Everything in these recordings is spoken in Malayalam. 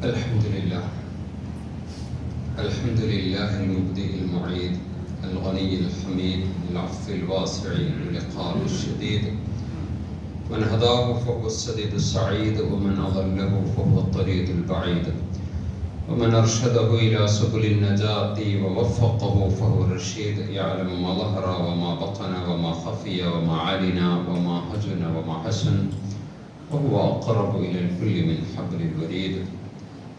الحمد لله الحمد لله المبدئ المعيد الغني الحميد العفو الواسع العقاب الشديد. من هداه فهو السديد السعيد ومن أضله فهو الطريق البعيد. ومن أرشده إلى سبل النجاة ووفقه فهو الرشيد يعلم ما ظهر وما بطن وما خفي وما علن وما هجن وما حسن. وهو أقرب إلى الكل من حبل الوريد.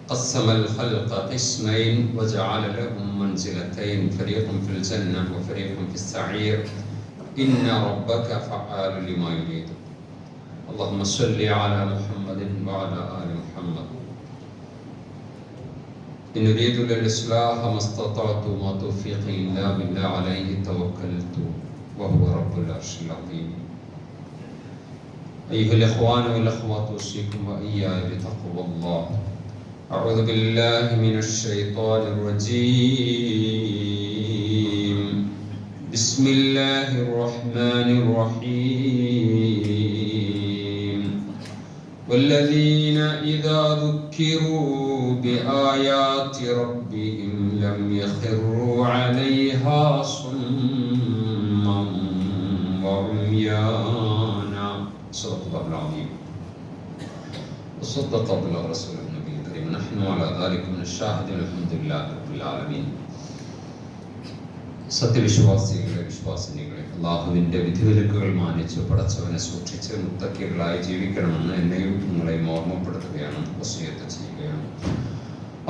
قسم الخلق قسمين وجعل لهم منزلتين فريق في الجنة وفريق في السعير. إن ربك فعال لما يريد. اللهم صل على محمد وعلى آل محمد. إن أريد للإصلاح ما استطعت وما توفيقي إلا بالله عليه توكلت وهو رب العرش العظيم. أيها الإخوان والأخوات أوصيكم وإياي بتقوى الله. أعوذ بالله من الشيطان الرجيم. بسم الله الرحمن الرحيم. والذين إذا ذكروا بآيات ربهم لم يخروا عليها صما وعميانا صدق الله العظيم. وصدق الله رسوله. نحن على ذلك من الشاهدين الحمد لله رب العالمين സത്യവിശ്വാസികളെ വിശ്വാസിനികളെ അള്ളാഹുവിൻ്റെ വിധിവിലക്കുകൾ മാനിച്ച് പടച്ചവനെ സൂക്ഷിച്ച് മുത്തക്കികളായി ജീവിക്കണമെന്ന് എന്നെയും നിങ്ങളെയും ഓർമ്മപ്പെടുത്തുകയാണ് വസീയത്ത് ചെയ്യുകയാണ്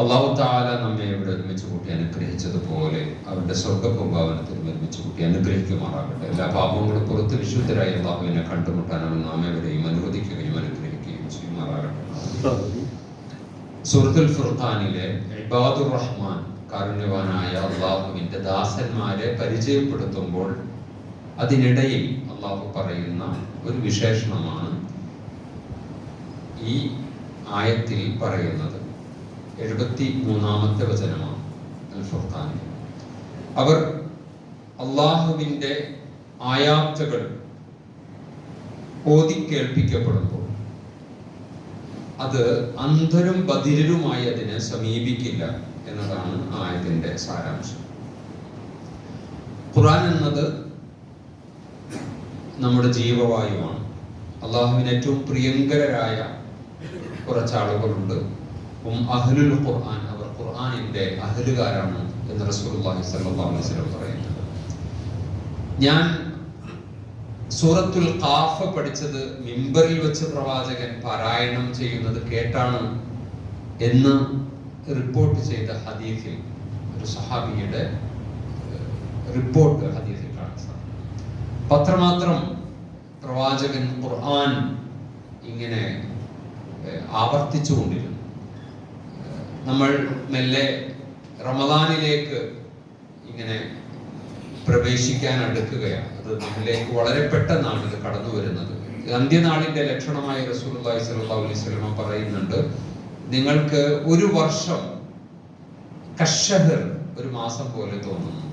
അള്ളാഹു താല നമ്മെ ഇവിടെ ഒരുമിച്ച് കൂട്ടി അനുഗ്രഹിച്ചതുപോലെ അവരുടെ സ്വർഗഭൂഭാവനത്തിൽ ഒരുമിച്ച് കൂട്ടി അനുഗ്രഹിക്കുമാറാകട്ടെ എല്ലാ പാപങ്ങളും പുറത്ത് വിശുദ്ധരായി അള്ളാഹുവിനെ കണ്ടുമുട്ടാൻ അവൻ നാം എവരെയും അനുവദിക്കുകയും അനുഗ്രഹിക്കുകയും ചെയ്യുമാറാകട്ടെ സൂറത്തുൽ ഫുർഖാനിലെ ഇബാദുർ റഹ്മാൻ കാരുണ്യവാനായ അള്ളാഹുവിന്റെ ദാസന്മാരെ പരിചയപ്പെടുത്തുമ്പോൾ അതിനിടയിൽ അള്ളാഹു പറയുന്ന ഒരു വിശേഷണമാണ് ഈ ആയത്തിൽ പറയുന്നത്. എഴുപത്തി മൂന്നാമത്തെ വചനമാണ് അൽ ഫുർഖാനിൽ. അവർ അള്ളാഹുവിന്റെ ആയാത്തകൾ ഓതി കേൾപ്പിക്കപ്പെടുമ്പോൾ അത് അന്ധരും ബധിരരുമായി അതിനെ സമീപിക്കില്ല എന്നതാണ് ആയത്തിന്റെ സാരാംശം. ഖുറാൻ എന്നത് നമ്മുടെ ജീവവായുവാണ്. അള്ളാഹുവിന് ഏറ്റവും പ്രിയങ്കരരായ കുറച്ചാളുകളുണ്ട്. അഹ്ലുൽ ഖുർആൻ അവർ ഖുർആാനിന്റെ അഹലുകാരാണ് എന്ന് വസല്ലം പറയുന്നത്. ഞാൻ സൂറത്തുൽ ഖാഫ പഠിച്ചത് മിമ്പറിൽ വെച്ച് പ്രവാചകൻ പാരായണം ചെയ്യുന്നത് കേട്ടാണ് എന്ന് റിപ്പോർട്ട് ചെയ്ത ഹദീഫിൽ ഒരു സഹാബിയുടെ റിപ്പോർട്ട് ഹദീഫിൽ കാണാൻ സാധിക്കും. പത്രമാത്രം പ്രവാചകൻ ഖുർആൻ ഇങ്ങനെ ആവർത്തിച്ചുകൊണ്ടിരുന്നു നമ്മൾ മെല്ലെ റമദാനിലേക്ക് ഇങ്ങനെ പ്രവേശിക്കാൻ അടുക്കുകയാണ്. അത് നമ്മിലേക്ക് വളരെ പെട്ടെന്നാണ് ഇത് കടന്നു വരുന്നത്. അന്ത്യനാളിന്റെ ലക്ഷണമായി റസൂൽ അലൈഹി വസല്ലം പറയുന്നുണ്ട്. നിങ്ങൾക്ക് ഒരു വർഷം കഷഹർ ഒരു മാസം പോലെ തോന്നുന്നു.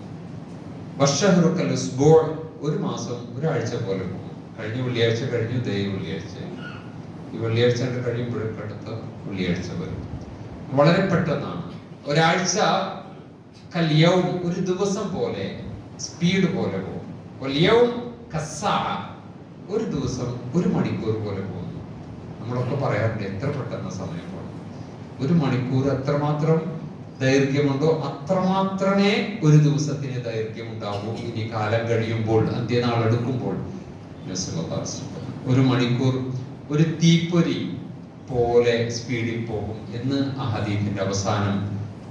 വർഷഹറുക്കൽ ഉസ്ബോൾ ഒരു മാസം ഒരാഴ്ച പോലെ പോകും കഴിഞ്ഞ വെള്ളിയാഴ്ച കഴിഞ്ഞു ദൈവ വെള്ളിയാഴ്ച. ഈ വെള്ളിയാഴ്ച കഴിയുമ്പോഴേക്കും അടുത്ത വെള്ളിയാഴ്ച വരും. വളരെ പെട്ടെന്നാണ്. ഒരാഴ്ച കല്യവും ഒരു ദിവസം പോലെ സ്പീഡ് പോലെ പോകും. ഒരു ദിവസം ഒരു മണിക്കൂർ പോലെ പോകുന്നു. നമ്മളൊക്കെ പറയാറുണ്ട് എത്ര പെട്ടെന്ന് സമയം പോകും ഒരു മണിക്കൂർ എത്രമാത്രം ദൈർഘ്യമുണ്ടോ അത്രമാത്രമേ ഒരു ദിവസത്തിന് ദൈർഘ്യം ഉണ്ടാവൂ ഇനി കാലം കഴിയുമ്പോൾ അന്ത്യനാൾ എടുക്കുമ്പോൾ ഒരു മണിക്കൂർ ഒരു തീപ്പൊരി പോലെ സ്പീഡിൽ പോകും എന്ന് ആ ഹദീഫിന്റെ അവസാനം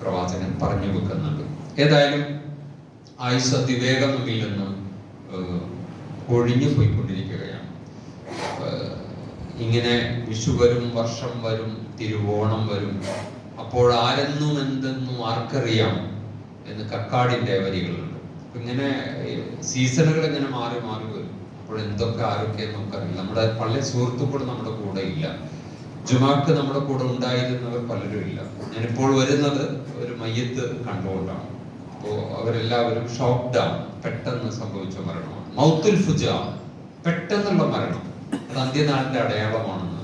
പ്രവാചകൻ പറഞ്ഞു വെക്കുന്നുണ്ട്. ഏതായാലും ആയുസ് അതിവേഗം ഇതിൽ നിന്ന് ഒഴിഞ്ഞു പോയിക്കൊണ്ടിരിക്കുകയാണ്. ഇങ്ങനെ വിഷു വരും വർഷം വരും തിരുവോണം വരും. അപ്പോൾ ആരെന്നും എന്തെന്നും ആർക്കറിയാം എന്ന് കക്കാടിന്റെ വരികളുണ്ട്. ഇങ്ങനെ സീസണുകൾ ഇങ്ങനെ മാറി മാറി വരും. അപ്പോൾ എന്തൊക്കെ ആരൊക്കെ നമുക്കറിയില്ല. നമ്മുടെ പള്ളി സുഹൃത്തുക്കൾ നമ്മുടെ കൂടെ ഇല്ല. ജുമാക്ക് നമ്മുടെ കൂടെ ഉണ്ടായിരുന്നവർ പലരും ഇല്ല. ഞാനിപ്പോൾ വരുന്നത് ഒരു മയ്യത്ത് കണ്ടുകൊണ്ടാണ് അപ്പോ അവരെല്ലാവരും ഷോക്ക്ഡാണ് പെട്ടെന്ന് സംഭവിച്ച മരണമാണ്. മൗത്തുൽ ഫുജ പെട്ടെന്നുള്ള മരണം. അത് അന്ത്യനാളിന്റെ അടയാളമാണെന്ന്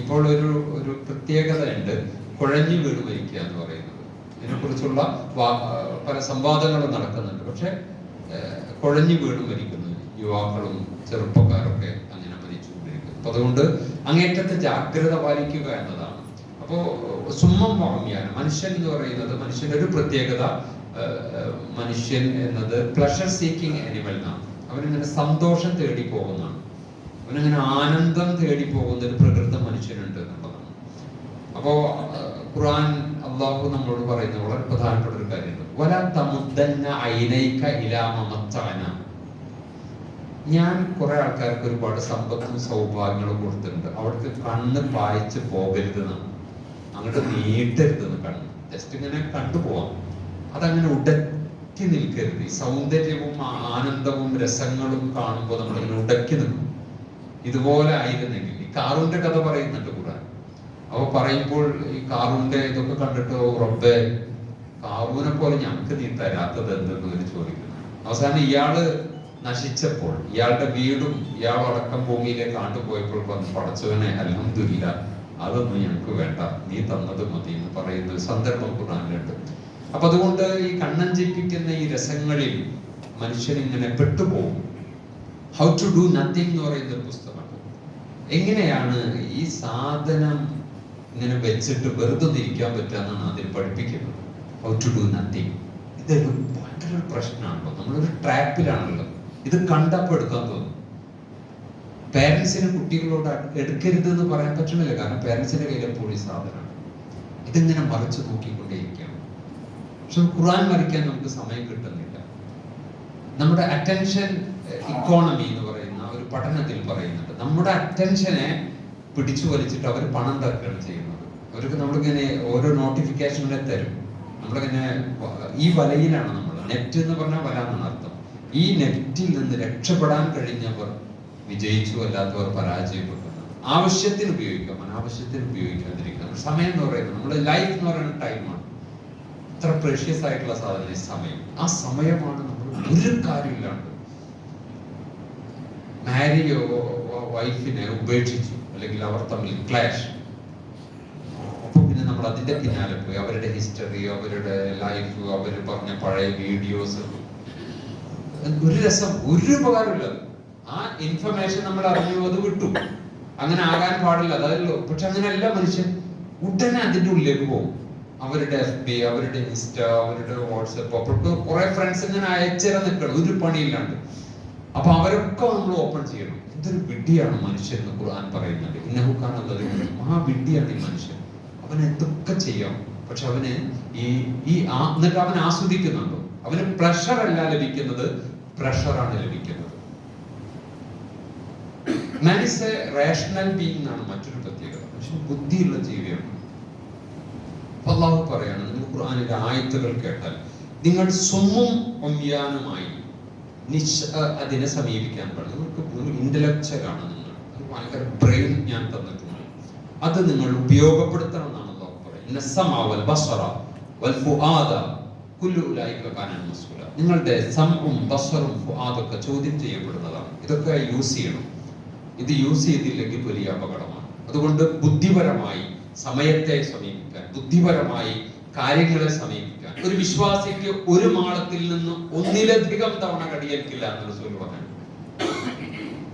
ഇപ്പോൾ ഒരു ഒരു പ്രത്യേകതയുണ്ട്. കുഴഞ്ഞു വീട് മരിക്കുക എന്ന് പറയുന്നത്. ഇതിനെക്കുറിച്ചുള്ള കുറിച്ചുള്ള പല സംവാദങ്ങളും നടക്കുന്നുണ്ട്. പക്ഷെ കുഴഞ്ഞു വീട് മരിക്കുന്നു. യുവാക്കളും ചെറുപ്പക്കാരൊക്കെ അങ്ങനെ മരിച്ചുകൊണ്ടിരിക്കുന്നു. അപ്പൊ അതുകൊണ്ട് അങ്ങേറ്റത്തെ ജാഗ്രത പാലിക്കുക എന്നതാണ് അപ്പോ സുമ്മം വാമ്യാനം മനുഷ്യൻ എന്ന് പറയുന്നത് മനുഷ്യന്റെ ഒരു പ്രത്യേകത മനുഷ്യൻ എന്നത് പ്ലഷർ സീക്കിംഗ് അനിമൽ എന്നാണ് അവനിങ്ങനെ സന്തോഷം തേടി പോകുന്നതാണ് അവനങ്ങനെ ആനന്ദം തേടി പോകുന്ന ഒരു പ്രകൃത മനുഷ്യനുണ്ട് എന്നുള്ളതാണ്. അപ്പോ ഖുർആൻ അള്ളാഹു നമ്മളോട് പറയുന്ന വളരെ പ്രധാനപ്പെട്ട ഒരു കാര്യമുണ്ട് ഐനൈക ഞാൻ കുറെ ആൾക്കാർക്ക് ഒരുപാട് സമ്പത്തും സൗഭാഗ്യങ്ങളും കൊടുത്തിട്ടുണ്ട്. അവിടുത്തെ കണ്ണ് പായിച്ച് പോകരുത് എന്നാണ് അങ്ങോട്ട് നീട്ടരുതെന്ന് കണ്ണ് ജസ്റ്റ് ഇങ്ങനെ കണ്ടുപോവാം അതങ്ങനെ ഉടക്കി നിൽക്കരുത്. ഈ സൗന്ദര്യവും ആനന്ദവും രസങ്ങളും കാണുമ്പോൾ നമ്മളിങ്ങനെ ഉടക്കി നിൽക്കും. ഇതുപോലെ ആയിരുന്നെങ്കിൽ ഈ കാറുന്റെ കഥ പറയുന്നുണ്ട് കൂടാൻ. അപ്പൊ പറയുമ്പോൾ ഈ കാറുന്റെ ഇതൊക്കെ കണ്ടിട്ട് ഉറപ്പ് കാറൂനെ പോലെ ഞങ്ങൾക്ക് നീ തരാത്തത് എന്തെന്ന് ഇവർ ചോദിക്കുന്നു. അവസാനം ഇയാൾ നശിച്ചപ്പോൾ ഇയാളുടെ വീടും ഇയാൾ അടക്കം ഭൂമിയിലേക്ക് ആണ്ടുപോയപ്പോൾ പടച്ചവനെ അലഹമില്ല അതൊന്നും ഞങ്ങൾക്ക് വേണ്ട. നീ തന്നത് മതി എന്ന് പറയുന്ന ഒരു സന്ദർഭം കുറാനുണ്ട് അപ്പൊ അതുകൊണ്ട് ഈ കണ്ണൻ കണ്ണഞ്ചിപ്പിക്കുന്ന ഈ രസങ്ങളിൽ മനുഷ്യൻ ഇങ്ങനെ പെട്ടുപോകും. ഹൗ ടു ഡു നത്തിങ് എന്ന് പറയുന്ന ഒരു പുസ്തകമാണ് എങ്ങനെയാണ് ഈ സാധനം ഇങ്ങനെ വെച്ചിട്ട് വെറുതെ ഒന്ന് പറ്റാന്നാണ് അതിൽ പഠിപ്പിക്കുന്നത്. ഹൗ ടു ഡു നത്തിങ് ഇതൊരു ഭയങ്കര പ്രശ്നമാണല്ലോ. നമ്മളൊരു ട്രാപ്പിലാണല്ലോ ഇത് കണ്ടപ്പോൾ എടുക്കാൻ തോന്നും. പേരൻസിന് കുട്ടികളോട് എടുക്കരുത് എന്ന് പറയാൻ പറ്റുന്നില്ല. കാരണം പേരൻസിന്റെ കയ്യിൽ എപ്പോഴും സാധനമാണ്. ഇതിങ്ങനെ മറിച്ച് നോക്കിക്കൊണ്ടേയിരിക്കുകയാണ് പക്ഷെ ഖുറാൻ മറിക്കാൻ നമുക്ക് സമയം കിട്ടുന്നില്ല. നമ്മുടെ അറ്റൻഷൻ ഇക്കോണമി എന്ന് പറയുന്ന ഒരു പഠനത്തിൽ പറയുന്നുണ്ട്. നമ്മുടെ അറ്റൻഷനെ പിടിച്ചു വലിച്ചിട്ട് അവർ പണം തർക്കുകയാണ് ചെയ്യുന്നത്. അവർക്ക് നമ്മളിങ്ങനെ ഓരോ നോട്ടിഫിക്കേഷനെ തരും. നമ്മളിങ്ങനെ ഈ വലയിലാണ് നമ്മൾ നെറ്റ് എന്ന് പറഞ്ഞാൽ വല എന്നാണ് അർത്ഥം. ഈ നെറ്റിൽ നിന്ന് രക്ഷപ്പെടാൻ കഴിഞ്ഞവർ വിജയിച്ചു അല്ലാത്തവർ പരാജയപ്പെട്ടു ആവശ്യത്തിന് ഉപയോഗിക്കാം. അനാവശ്യത്തിന് ഉപയോഗിക്കാതിരിക്കുക സമയം എന്ന് പറയുന്നത് നമ്മുടെ ലൈഫ് എന്ന് പറയുന്ന ടൈമാണ് ഇത്ര പ്രഷ്യസ് ആയിട്ടുള്ള സാധനം സമയം. ആ സമയമാണ് നമ്മൾ ഒരു കാര്യമില്ലാണ്ട് മാരിയോ വൈഫിനെ ഉപേക്ഷിച്ചു. അല്ലെങ്കിൽ അവർ തമ്മിൽ ക്ലാഷ് അപ്പൊ പിന്നെ നമ്മൾ അതിന്റെ പിന്നാലെ പോയി. അവരുടെ ഹിസ്റ്ററി അവരുടെ ലൈഫ് അവർ പറഞ്ഞ പഴയ വീഡിയോസ് ഒരു രസം ഒരു ഉപകാരമില്ല. ആ ഇൻഫർമേഷൻ നമ്മൾ അറിഞ്ഞു അത് വിട്ടു. അങ്ങനെ ആകാൻ പാടില്ല അതല്ലോ പക്ഷെ അങ്ങനെയല്ല മനുഷ്യൻ. ഉടനെ അതിന്റെ ഉള്ളിലേക്ക് പോകും. അവരുടെ എഫ് ബി അവരുടെ ഇൻസ്റ്റ അവരുടെ വാട്സപ്പ് അവർക്ക് കുറെ ഫ്രണ്ട്സ് ഇങ്ങനെ അയച്ചിറ നിൽക്കണം. ഒരു പണിയില്ലാണ്ട്. അപ്പൊ അവരൊക്കെ നമ്മൾ ഓപ്പൺ ചെയ്യണം. എന്തൊരു വിഡ്ഢിയാണ് മനുഷ്യൻ എന്ന് ഖുർആൻ പറയുന്നത് ഇന്നഹുക്കാണുള്ളത് ആ വിഡ്ഢിയാണ് ഈ മനുഷ്യൻ. അവൻ എന്തൊക്കെ ചെയ്യാം? പക്ഷെ അവന് ഈ ഈ എന്നിട്ട് അവൻ ആസ്വദിക്കുന്നുണ്ടോ. അവന് പ്രഷർ അല്ല ലഭിക്കുന്നത്. പ്രഷറാണ് ലഭിക്കുന്നത്. മാൻ റേഷണൽ ബീങ് എന്നാണ് മറ്റൊരു പ്രത്യേകത. പക്ഷെ ബുദ്ധിയുള്ള ജീവിയാണ്. അള്ളാഹു പറയാണ് നിങ്ങൾ ഖുർആനിലെ ആയത്തുകൾ കേട്ടാൽ നിങ്ങൾ സുമ്മും ഒമ്യാനുമായി നിശ് അതിനെ സമീപിക്കാൻ പറഞ്ഞു നിങ്ങൾക്ക് ഒരു ഇന്റലക്ച്വൽ ആണ് നിങ്ങൾ. ഭയങ്കര ബ്രെയിൻ ഞാൻ തന്നിട്ടുണ്ട്. അത് നിങ്ങൾ ഉപയോഗപ്പെടുത്തണം എന്നാണ് അള്ളാഹു പറയുന്നത്. നിങ്ങളുടെ സംഉം ബസറും ഫുആദൊക്കെ ചോദ്യം ചെയ്യപ്പെടുന്നതാണ്. ഇതൊക്കെ യൂസ് ചെയ്യണം. ഇത് യൂസ് ചെയ്തില്ലെങ്കിൽ വലിയ അപകടമാണ്. അതുകൊണ്ട് ബുദ്ധിപരമായി സമയത്തെ സമീപിക്കാൻ ബുദ്ധിപരമായി കാര്യങ്ങളെ സമീപിക്കാൻ ഒരു വിശ്വാസിക്ക് ഒരു മാളത്തിൽ നിന്ന് ഒന്നിലധികം തവണ കടിയേൽക്കില്ല എന്ന് റസൂൽ പറഞ്ഞു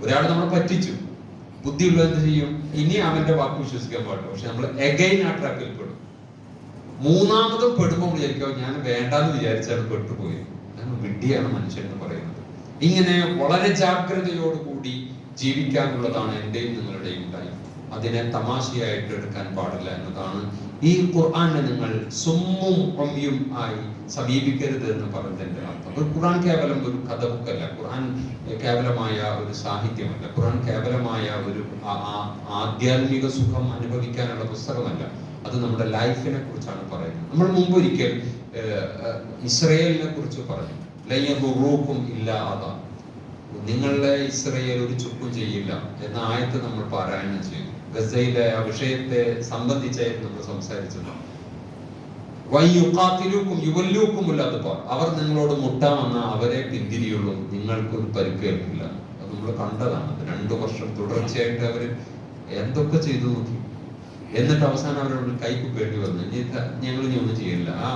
ഒരാൾ നമ്മളെ പറ്റിച്ചു. ബുദ്ധിയുള്ള എന്ത് ചെയ്യും? ഇനി അവന്റെ വാക്ക് വിശ്വസിക്കാൻ പാടില്ല. പക്ഷെ നമ്മൾ എഗൈൻ ആ ട്രാപ്പിൽ പെടും. മൂന്നാമതും പെടുമ്പോൾ വിചാരിക്കാം ഞാൻ വേണ്ടാന്ന് വിചാരിച്ചാണ് പെട്ടുപോയി വിഡ്ഢിയാണ് മനുഷ്യൻ എന്ന് പറയുന്നത്. ഇങ്ങനെ വളരെ ജാഗ്രതയോടുകൂടി ജീവിക്കാനുള്ളതാണ് എന്റെയും നിങ്ങളുടെയും കാര്യം അതിനെ തമാശയായിട്ട് എടുക്കാൻ പാടില്ല എന്നതാണ് ഈ ഖുർആാനെ നിങ്ങൾ സുമ്മും ഒമ്മിയും ആയി സമീപിക്കരുത് എന്ന് പറഞ്ഞതിന്റെ അർത്ഥം. ഒരു ഖുർആൻ കേവലം ഒരു കഥ ബുക്കല്ല ഖുർആൻ കേവലമായ ഒരു സാഹിത്യമല്ല. ഖുർആൻ കേവലമായ ഒരു ആധ്യാത്മിക സുഖം അനുഭവിക്കാനുള്ള പുസ്തകമല്ല. അത് നമ്മുടെ ലൈഫിനെ കുറിച്ചാണ് പറയുന്നത്. നമ്മൾ മുമ്പ് ഒരിക്കൽ ഇസ്രയേലിനെ കുറിച്ച് പറഞ്ഞു. ലയ്യബുറൂക്കും ഇല്ല അതാ നിങ്ങളുടെ ഇസ്രയേൽ ഒരു ചുക്കും ചെയ്യില്ല എന്ന ആയത്ത് നമ്മൾ പാരായണം ചെയ്യും. ഗസയിലെ ആ വിഷയത്തെ സംബന്ധിച്ചായിരുന്നു നമ്മൾ സംസാരിച്ചത്. വൈയുക്കാത്തിലൂക്കും യുവല്ലൂക്കും ഉള്ളതുപോലെ അവർ നിങ്ങളോട് മുട്ടാമെന്ന അവരെ പിന്തിരിയുള്ളൂ. നിങ്ങൾക്ക് ഒരു പരിക്കേൽക്കില്ല അത് നമ്മൾ കണ്ടതാണ്. രണ്ടു വർഷം തുടർച്ചയായിട്ട് അവർ എന്തൊക്കെ ചെയ്തു നോക്കി. എന്നിട്ട് അവസാനം അവരോട് കൈക്ക് പേടി വന്നു ഞങ്ങൾ ഇനി ഒന്നും ചെയ്യില്ല ആ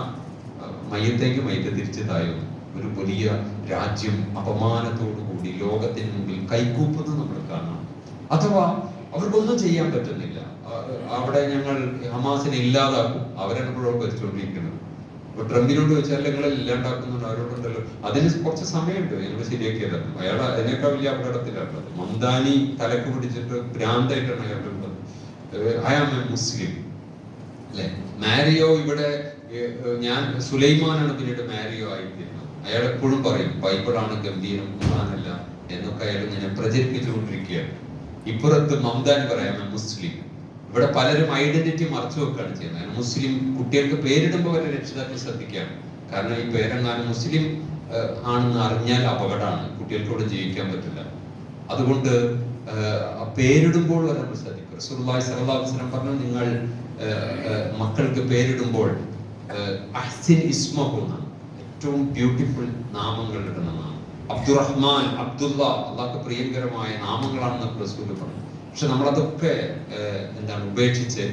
ആ, മയത്തെ തിരിച്ച് തായോ ഒരു വലിയ രാജ്യം അപമാനത്തോടു കൂടി ലോകത്തിന് മുമ്പിൽ കൈകൂപ്പുന്നത് നമ്മൾ കാണാം. അഥവാ അവർക്കൊന്നും ചെയ്യാൻ പറ്റുന്നില്ല. അവിടെ ഞങ്ങൾ ഹമാസിനെ ഇല്ലാതാക്കും. അവരാണ് ഇപ്പോഴും ഭരിച്ചുകൊണ്ടിരിക്കുന്നത്. ഇപ്പൊ ട്രംപിനോട് ചോദിച്ചാൽ നിങ്ങളെ ഇല്ലാണ്ടാക്കുന്നുണ്ട് അവരോടുണ്ടല്ലോ. അതിന് കുറച്ച് സമയമുണ്ട്. ഞങ്ങൾ ശരിയാക്കിയത്. അയാൾ അതിനേക്കാൾ വലിയ അപകടത്തിലാണുള്ളത് മന്ദാനി തലക്ക് പിടിച്ചിട്ട് ഭ്രാന്തായിട്ടാണ് അയാളുള്ളത് അയാൾ മുസ്ലിം. അല്ലെ? മാരിയോ ഇവിടെ ഞാൻ സുലൈമാനാണ് പിന്നീട് മാരിയോ ആയിരുന്നു അയാൾ എപ്പോഴും പറയും ബൈബിളാണ് ഗംഭീരം ഖുർആാനല്ല എന്നൊക്കെ അയാൾ ഇങ്ങനെ പ്രചരിപ്പിച്ചുകൊണ്ടിരിക്കുകയാണ്. ഇപ്പുറത്ത് മമതാൻ പറയാം "ഞാൻ മുസ്ലിം. ഇവിടെ പലരും ഐഡന്റിറ്റി മറച്ചു വെക്കുകയാണ് ചെയ്യുന്നത്. മുസ്ലിം കുട്ടികൾക്ക് പേരിടുമ്പോൾ വരെ രക്ഷിതാക്കൾ ശ്രദ്ധിക്കുകയാണ്. കാരണം ഈ പേരെങ്ങാനും മുസ്ലിം ആണെന്ന് അറിഞ്ഞാൽ അപകടമാണ്. കുട്ടികൾക്കോട് ജീവിക്കാൻ പറ്റില്ല. അതുകൊണ്ട് പേരിടുമ്പോൾ വരെ നമ്മൾ ശ്രദ്ധിക്കും റസൂലുള്ളാഹി സ്വല്ലല്ലാഹു അലൈഹി വസല്ലം പറഞ്ഞു നിങ്ങൾ മക്കൾക്ക് പേരിടുമ്പോൾ അഹ്സിൻ ഇസ്മഹുന്ന ഏറ്റവും ബ്യൂട്ടിഫുൾ നാമങ്ങൾ നാമം. അബ്ദുറഹ്മാൻ അബ്ദുള്ള അള്ളാഹ്ക്ക് പ്രിയങ്കരമായ നാമങ്ങളാണെന്ന് റസൂൽ പറഞ്ഞു പക്ഷെ നമ്മളതൊക്കെ എന്താണ് ഉപേക്ഷിച്ച്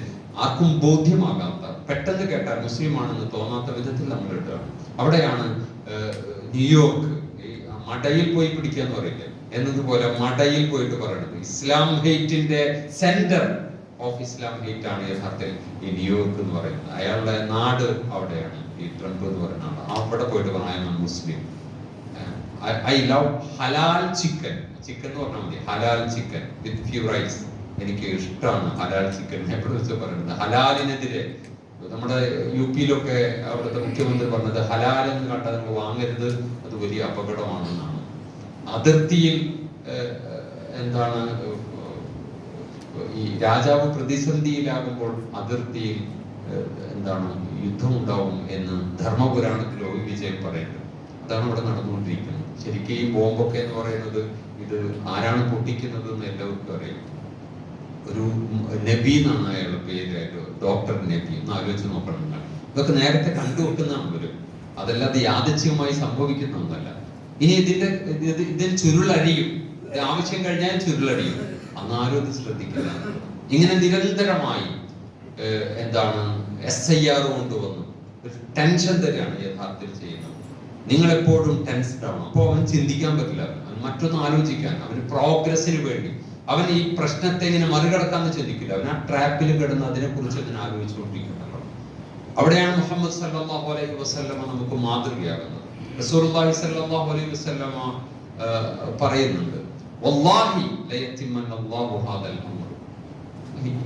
ആർക്കും ബോധ്യമാകാത്ത പെട്ടെന്ന് കേട്ടാൽ മുസ്ലിം ആണെന്ന് തോന്നാത്ത വിധത്തിൽ നമ്മൾ ഇടുക അവിടെയാണ് ന്യൂയോർക്ക് മടയിൽ പോയി പിടിക്കുക എന്ന് പറയില്ലേ? എന്നതുപോലെ മടയിൽ പോയിട്ട് പറയണത്. ഇസ്ലാം ഹെയ്റ്റിന്റെ സെന്റർ ഓഫ് ഇസ്ലാം ഹീറ്റ് ആണ് യഥാർത്ഥത്തിൽ ഈ ന്യൂയോർക്ക് എന്ന് പറയുന്നത്. അയാളുടെ നാട് അവിടെയാണ്. ഈ ട്രംപ് എന്ന് പറയുന്ന ആൾ അവിടെ പോയിട്ട് പറയാൻ Muslim I love halal chicken chicken എന്ന് പറഞ്ഞാൽ മതി. ഹലാൽ ചിക്കൻ വിത്ത് ഫ്യൂ റൈസ് എനിക്ക് ഇഷ്ടമാണ് ഹലാൽ ചിക്കൻ എപ്പോഴും വെച്ച് പറയുന്നത്. ഹലാലിനെതിരെ. നമ്മുടെ യു പിയിലൊക്കെ അവിടുത്തെ മുഖ്യമന്ത്രി പറഞ്ഞത് ഹലാൽ എന്ന് കണ്ടാൽ നിങ്ങൾ വാങ്ങരുത്. അത് വലിയ അപകടമാണെന്നാണ്. അതിർത്തിയിൽ എന്താണ് ഈ രാജാവ് പ്രതിസന്ധിയിലാകുമ്പോൾ അതിർത്തിയിൽ എന്താണ് യുദ്ധം ഉണ്ടാവും എന്ന് ധർമ്മപുരാണത്തിൽ ഒ പറയുന്നത് അതാണ് ഇവിടെ നടന്നുകൊണ്ടിരിക്കുന്നത്. ശരിക്കും ഈ ബോംബൊക്കെ എന്ന് പറയുന്നത് ഇത് ആരാണ് പൊട്ടിക്കുന്നത് എന്ന് എല്ലാവർക്കും അറിയാം. ഒരു നബി എന്നാണ് അയാളുടെ പേര് ഡോക്ടർ നബി. ഒന്ന് ആലോചിച്ച് നോക്കണം ഇതൊക്കെ നേരത്തെ കണ്ടുവെക്കുന്നതാണ് ഇവർ അതല്ലാതെ യാദച്ഛികമായി സംഭവിക്കുന്ന ഒന്നല്ല. ഇനി ഇതിന്റെ ഇതിൽ ചുരുളഴിയും ആവശ്യം കഴിഞ്ഞാൽ ചുരുളടിയും അന്നാരും ഇത് ശ്രദ്ധിക്കില്ല ഇങ്ങനെ നിരന്തരമായി എന്താണ് എസ് ഐ ആർ കൊണ്ടുവന്നു ടെൻഷൻ തന്നെയാണ് യഥാർത്ഥത്തിൽ ചെയ്യുന്നത്. നിങ്ങൾ എപ്പോഴും ടെൻസ്ഡ് ആവണം. അപ്പോൾ അവൻ ചിന്തിക്കാൻ പറ്റില്ല. അവൻ മറ്റൊന്ന് ആലോചിക്കാൻ. അവന് പ്രോഗ്രസിന് വേണ്ടി. അവൻ ഈ പ്രശ്നത്തെ ഇങ്ങനെ മറികടക്കാന്ന് ചിന്തിക്കില്ല. അവൻ ആ ട്രാപ്പിൽ കിടന്ന് അതിനെ കുറിച്ച് അതിനെ ആലോചിച്ചുകൊണ്ടിരിക്കുന്നത് അവിടെയാണ് മുഹമ്മദ് സല്ലാഹു അലൈഹി വസല്ലമ നമുക്ക് മാതൃകയാകുന്നത്. റസൂലുള്ളാഹി സല്ലാഹു അലൈഹി വസല്ലമ ആ, പറയുന്നുണ്ട്. വല്ലാഹി ലയത്തിമന്നല്ലാഹു ഹാദൽ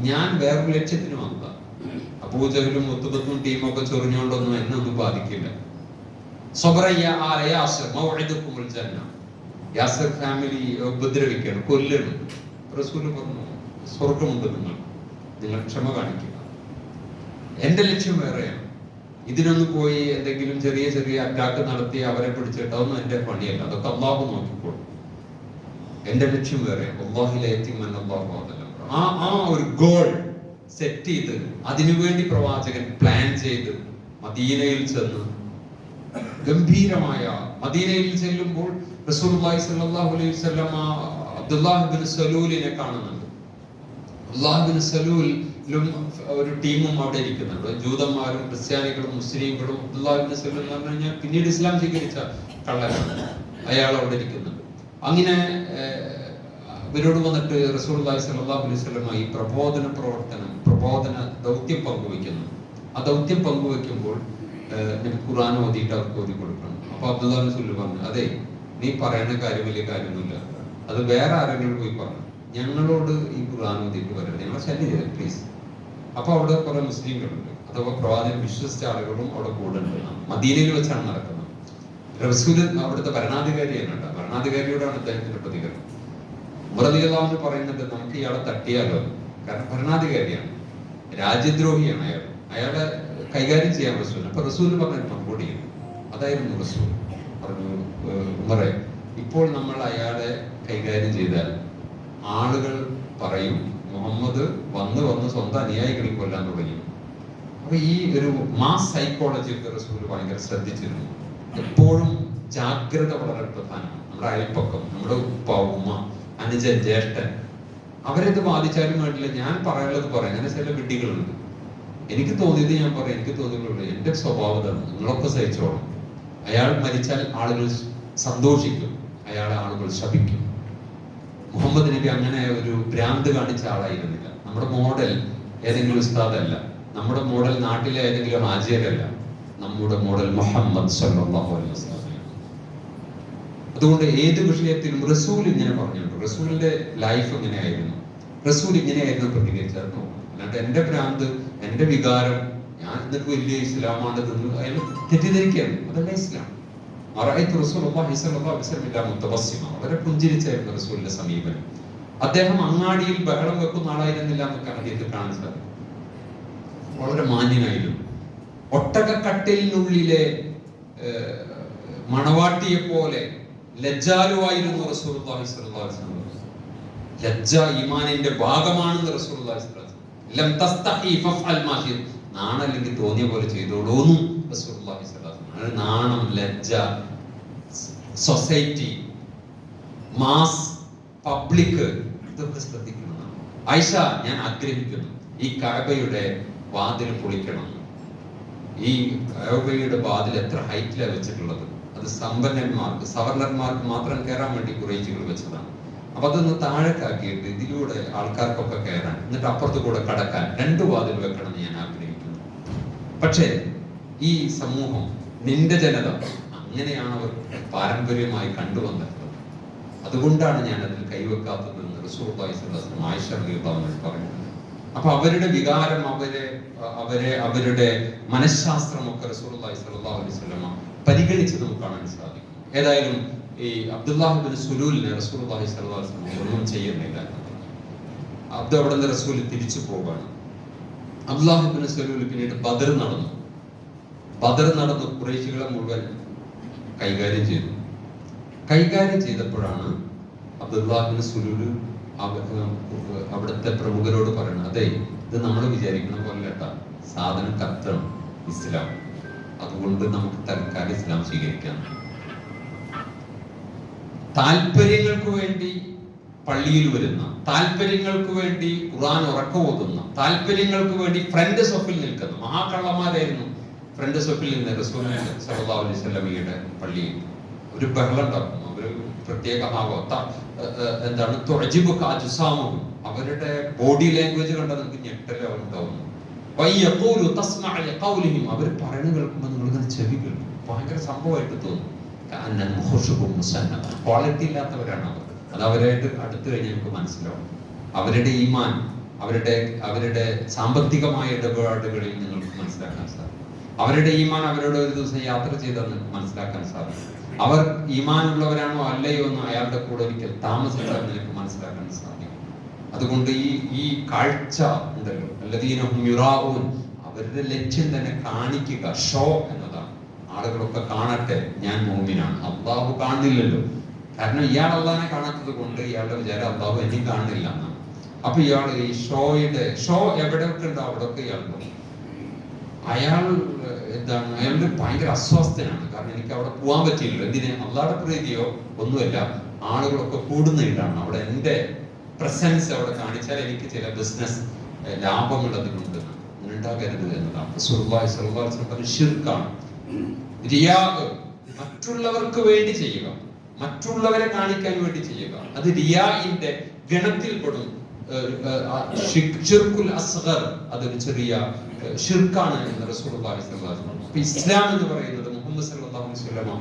ഞാൻ വേറൊരു ലക്ഷ്യത്തിന് വന്നതാ. അബൂജഹലും മുത്തുബത്തും ടീമൊക്കെ ചൊറിഞ്ഞുകൊണ്ടൊന്നും എന്നെ ഒന്നും ബാധിക്കില്ല. യാസിർ ഫാമിലി ഉപദ്രവിക്കുകയാണ് കൊല്ലണം. റസൂൽ പറഞ്ഞു സ്വർഗമുണ്ട് നിങ്ങൾ. നിങ്ങൾ ക്ഷമ കാണിക്കുക. എന്റെ ലക്ഷ്യം വേറെയാണ്. ഇതിനൊന്ന് പോയി എന്തെങ്കിലും ചെറിയ ചെറിയ അറ്റാക്ക് നടത്തി അവരെ പിടിച്ചിട്ട് അതൊന്നും എന്റെ പണിയല്ല. അതൊക്കെ അള്ളാഹു നോക്കിക്കോളും. എന്റെ ലക്ഷ്യം വേറെ ആ ആ ഒരു ഗോൾ സെറ്റ് ചെയ്ത് അതിനുവേണ്ടി പ്രവാചകൻ പ്ലാൻ ചെയ്ത് മദീനയിൽ ചെന്ന് ഗംഭീരമായ മദീനയിൽ ചെല്ലുമ്പോൾ റസൂലുള്ളാഹി സ്വല്ലല്ലാഹു അലൈഹി വസല്ലം അബ്ദുല്ലാഹ് സലൂലിനെ കാണുന്നുണ്ട്. അബ്ദുല്ലാഹ് ബിൻ ഒരു ടീമും അവിടെ ഇരിക്കുന്നുണ്ട്. ജൂതന്മാരും ക്രിസ്ത്യാനികളും മുസ്ലിങ്ങളും അബ്ദുല്ലാഹ് സലൂൽ എന്ന് പറഞ്ഞു കഴിഞ്ഞാൽ പിന്നീട് ഇസ്ലാം സ്വീകരിച്ച കള്ളനാണ്. അയാൾ അവിടെ ഇരിക്കുന്നുണ്ട്. അങ്ങനെ ഇവരോട് വന്നിട്ട് അലൈഹി വസല്ലം ഈ പ്രബോധന പ്രവർത്തനം പ്രബോധന ദൗത്യം പങ്കുവെക്കുന്നു ആ ദൗത്യം പങ്കുവെക്കുമ്പോൾ ഖുറാൻ ഖുർആൻ ഓതിയിട്ട് അവർക്ക് ഓതി കൊടുക്കണം. അപ്പൊ അബ്ദുല്ലാ റസൂൽ പറഞ്ഞു അതെ നീ പറയുന്ന കാര്യം വലിയ കാര്യമൊന്നുമില്ല. അത് വേറെ ആരെങ്കിലും പോയി പറഞ്ഞു ഞങ്ങളോട് ഈ ഖുർആൻ ഓതിയിട്ട് വരരുത്. ഞങ്ങളെ ശല്യം ചെയ്ത് പ്ലീസ് അപ്പൊ അവിടെ കുറെ മുസ്ലിങ്ങളുണ്ട് അഥവാ പ്രവാചകൻ വിശ്വസിച്ച ആളുകളും അവിടെ കൂടെ ഉണ്ട് മദീനയിൽ വെച്ചാണ് നടക്കുന്നത്. റസൂൽ അവിടുത്തെ ഭരണാധികാരിയാണ് കേട്ടോ. ഭരണാധികാരിയോടാണ് അദ്ദേഹത്തിന്റെ പ്രതികരണം. ഉമറലിയാന്ന് പറയുന്നുണ്ട് നമുക്ക് ഇയാളെ തട്ടിയാലോ? കാരണം ഭരണാധികാരിയാണ്. രാജ്യദ്രോഹിയാണ് അയാൾ. അയാളെ കൈകാര്യം ചെയ്യാൻ റസൂൽ അപ്പൊ റസൂൽ പറഞ്ഞു മറുപടി അതായിരുന്നു റസൂൽ. പറഞ്ഞു "ഏഹ് ഉമറെ ഇപ്പോൾ നമ്മൾ അയാളെ കൈകാര്യം ചെയ്താൽ ആളുകൾ പറയും മുഹമ്മദ് വന്ന് വന്ന് സ്വന്തം അനുയായികളെ കൊല്ലാൻ തുടങ്ങി. അപ്പൊ ഈ ഒരു മാസ് സൈക്കോളജി റസൂൽ ഭയങ്കര ശ്രദ്ധിച്ചിരുന്നു. എപ്പോഴും ജാഗ്രത വളരെ പ്രധാനമാണ്. നമ്മുടെ അയൽപ്പക്കം നമ്മുടെ ഉപ്പ ഉമ്മ അനുജൻ ജ്യേഷ്ഠൻ അവരെന്ത് ബാധിച്ചാലും വേണ്ടില്ല. ഞാൻ പറയാനുള്ളത് പറയാം. അങ്ങനെ ചില വിഡ്ഢികളുണ്ട്. എനിക്ക് തോന്നിയത് ഞാൻ പറയാം. എനിക്ക് തോന്നിയിട്ടുള്ളൂ എന്റെ സ്വഭാവം തന്നെ നിങ്ങളൊക്കെ സഹിച്ചോളാം. അയാൾ മരിച്ചാൽ ആളുകൾ സന്തോഷിക്കും. അയാളെ ആളുകൾ ശപിക്കും. മുഹമ്മദ് നബി അങ്ങനെ ഒരു ഭ്രാന്ത് കാണിച്ച ആളായിരുന്നില്ല. നമ്മുടെ മോഡൽ ഏതെങ്കിലും ഉസ്താദല്ല. നമ്മുടെ മോഡൽ നാട്ടിലെ ഏതെങ്കിലും ഹാജിയരല്ല നമ്മുടെ മോഡൽ മുഹമ്മദ് സല്ലല്ലാഹു അലൈഹി വസല്ലം. അതുകൊണ്ട് ഏത് വിഷയത്തിലും റസൂൽ ഇങ്ങനെ പറഞ്ഞിട്ടുണ്ട്. റസൂലിന്റെ ലൈഫ് എങ്ങനെയായിരുന്നു? റസൂൽ ഇങ്ങനെയായിരുന്നു പ്രതികരിച്ചായിരുന്നു അല്ലാണ്ട് എന്റെ ഭ്രാന്ത് എന്റെ വികാരം ഞാൻ എന്നിട്ട് വലിയ ഇസ്ലാമാണ് അയാൾ തെറ്റിദ്ധരിക്കുകയാണ്. അതല്ല ഇസ്ലാം. അലൈഹി വസല്ലം വളരെ പുഞ്ചിരിച്ചായിരുന്നു റസൂലിന്റെ സമീപനം. അദ്ദേഹം അങ്ങാടിയിൽ ബഹളം വെക്കുന്ന ആളായിരുന്നില്ല എന്നൊക്കെ അദ്ദേഹത്തെ കാണാൻ സാധിക്കും വളരെ മാന്യനായിരുന്നു. ഒട്ടകക്കട്ടിലിനുള്ളിലെ മണവാട്ടിയെ പോലെ ലജ്ജാലുവായിരുന്നു വസല്ലം. ലജ്ജ ഈമാനിന്റെ ഭാഗമാണെന്ന് ഷിഅ നാണല്ലെങ്കിൽ തോന്നിയ പോലെ ചെയ്തോളൂന്നും നാണം ലജ്ജ സൊസൈറ്റി മാസ് പബ്ലിക് ഇതൊക്കെ ശ്രദ്ധിക്കണം. ആയിഷ ഞാൻ ആഗ്രഹിക്കുന്നു ഈ കഴബയുടെ വാതിൽ പൊളിക്കണം. ഈ കഅബയുടെ വാതിൽ എത്ര ഹൈറ്റിലാണ് വെച്ചിട്ടുള്ളത്? അത് സമ്പന്നന്മാർക്ക് സവർണന്മാർക്ക് മാത്രം കയറാൻ വേണ്ടി കുറേച്ചുകൾ വെച്ചതാണ്. അപ്പൊ അതൊന്ന് താഴേക്കാക്കിയിട്ട് ഇതിലൂടെ ആൾക്കാർക്കൊക്കെ കയറാൻ എന്നിട്ട് അപ്പുറത്ത് കൂടെ കടക്കാൻ രണ്ട് വാതിൽ വെക്കണം ഞാൻ ആഗ്രഹിക്കുന്നു. പക്ഷേ ഈ സമൂഹം നിന്റെ ജനത അങ്ങനെയാണ് അവർ പാരമ്പര്യമായി കണ്ടുവന്നിട്ടുള്ളത് അതുകൊണ്ടാണ് ഞാൻ അതിൽ കൈവെക്കാത്തത് എന്ന് വസല്ലം ആയിഷ പറയുന്നത്. അപ്പൊ അവരുടെ വികാരം അവരെ അവരെ അവരുടെ മനഃശാസ്ത്രമൊക്കെ ഒക്കെ സ്വല്ലല്ലാഹു അലൈഹി വസല്ലം പരിഗണിച്ച് നമുക്ക് കാണാൻ സാധിക്കും. ഏതായാലും ഈ അബ്ദുല്ലാഹിബിൻ സുലൂലിനെ സ്വല്ലല്ലാഹു അലൈഹി വസല്ലം ഒന്നും ചെയ്യുന്നില്ല അബ്ദു അവിടെ നിന്ന് റസൂൽ തിരിച്ചു പോവാണ് അബ്ദുല്ലാഹിബിൻ സുലൂൽ പിന്നീട് ബദർ നടന്നു. ബദർ നടന്ന് കുറേശികളെ മുഴുവൻ കൈകാര്യം ചെയ്തു. കൈകാര്യം ചെയ്തപ്പോഴാണ് അബ്ദുല്ലാഹിബിന് സുലൂൽ അവിടുത്തെ പ്രമുഖരോട് പറയണം. അതെ ഇത് നമ്മൾ വിചാരിക്കുന്ന പോലെ സാധനം കത്തണം ഇസ്ലാം. അതുകൊണ്ട് നമുക്ക് തൽക്കാലം ഇസ്ലാം സ്വീകരിക്കാം. താല്പര്യങ്ങൾക്ക് വേണ്ടി പള്ളിയിൽ വരുന്ന താല്പര്യങ്ങൾക്ക് വേണ്ടി ഖുർആൻ ഉറക്കം ഓതുന്ന താല്പര്യങ്ങൾക്ക് വേണ്ടി ഫ്രണ്ട് സൊഫിൽ നിൽക്കുന്ന മഹാകള്ളന്മാരായിരുന്നു ഫ്രണ്ട് സൊഫിൽ നിന്ന് റസൂൽ സല്ലല്ലാഹു അലൈഹി സ്വലമിയുടെ പള്ളിയിൽ. ഒരു ബഹളം ഉണ്ടാക്കും അവർ പ്രത്യേക ത- ഏർ ഏർ എന്താണ്? തുഴജിബ് കാജുസാമും അവരുടെ ബോഡി ലാംഗ്വേജ് കണ്ടാൽ നമുക്ക് ഞെട്ടലാവും ലിഖൗലിഹിം അവർ പറയുന്നത് കേൾക്കുമ്പോൾ നിങ്ങളിങ്ങനെ ചെവി കേൾക്കും. ഭയങ്കര സംഭവമായിട്ട് തോന്നും. ക്വാളിറ്റി ഇല്ലാത്തവരാണ് അവർ അത് അവരായിട്ട് അടുത്ത് കഴിഞ്ഞ് നമുക്ക് മനസ്സിലാവും. അവരുടെ ഈമാൻ അവരുടെ അവരുടെ സാമ്പത്തികമായ ഇടപാടുകളിൽ നിങ്ങൾക്ക് മനസ്സിലാക്കാൻ സാധിക്കും. അവരുടെ ഈമാൻ അവരോട് ഒരു ദിവസം യാത്ര ചെയ്താൽ നിങ്ങൾക്ക് മനസ്സിലാക്കാൻ സാധിക്കും. അവർ ഈമാൻ ഉള്ളവരാണോ അല്ലയോ എന്ന് അയാളുടെ കൂടെ ഒരിക്കൽ താമസിച്ചാൽ നിനക്ക് മനസ്സിലാക്കാൻ സാധിക്കും. അതുകൊണ്ട് ഈ ഈ കാഴ്ച ഉണ്ടല്ലോ. അല്ലദീനഹും അവരുടെ ലക്ഷ്യം തന്നെ കാണിക്കുക ഷോ എന്നതാണ്. ആളുകളൊക്കെ കാണട്ടെ ഞാൻ മോമിനാണ്. അള്ളാഹു കാണുന്നില്ലല്ലോ. കാരണം ഇയാൾ അള്ളാഹിനെ കാണാത്തത് കൊണ്ട് ഇയാളുടെ വിചാരം അള്ളാഹു എന്നെ കാണുന്നില്ല എന്നാണ്. അപ്പൊ ഇയാൾ ഈ ഷോയുടെ ഷോ എവിടെയൊക്കെ ഉണ്ടോ അവിടെയൊക്കെ ഇയാൾ പോകും അയാൾ എന്താണ് അയാളുടെ ഭയങ്കര അസ്വസ്ഥനാണ്. കാരണം എനിക്ക് അവിടെ പോകാൻ പറ്റിയില്ല. എന്തിനെ? അള്ളാടെ പ്രീതിയോ ഒന്നുമല്ല. ആളുകളൊക്കെ കൂടുന്നതിലാണ് അവിടെ എന്റെ പ്രസൻസ് അവിടെ കാണിച്ചാൽ എനിക്ക് ചില ബിസിനസ് ലാഭങ്ങൾ അതിനുണ്ട് ഉണ്ടാകരുത് എന്നതാണ്. റിയാ മറ്റുള്ളവർക്ക് വേണ്ടി ചെയ്യുക. മറ്റുള്ളവരെ കാണിക്കാൻ വേണ്ടി ചെയ്യുക. അത് റിയാഇന്റെ ഗണത്തിൽപ്പെടും ഷിർക്കുൽ അസ്ഗർ അതൊരു ചെറിയ ഷിർക്കാണ് എന്ന് റസൂലുള്ളാഹി സ്വല്ലല്ലാഹു അലൈഹി വസല്ലം ഇസ്ലാം എന്ന് പറയുന്നത് മുഹമ്മദ് അലൈഹി വസല്ലം